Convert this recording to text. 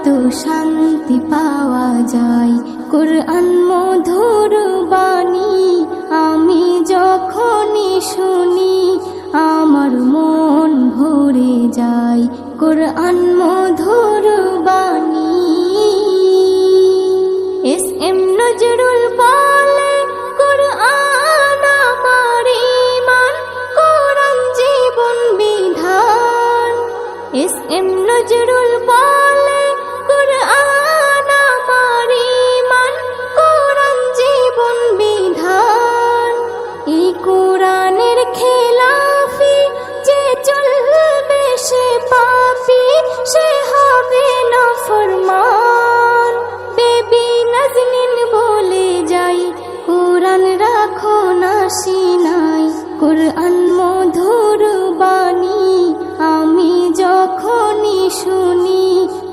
কত শান্তি পাওয়া যায়। কোরআন মধুর বাণী, আমি যখনই শুনি, আমার মন ভরে যায়। কোরআন মধুর বাণী। এস এম নজরুল বলে, কোরআন আমার ইমান কোরআন জীবন বিধান। এস এম নজরুল বলে কোরআন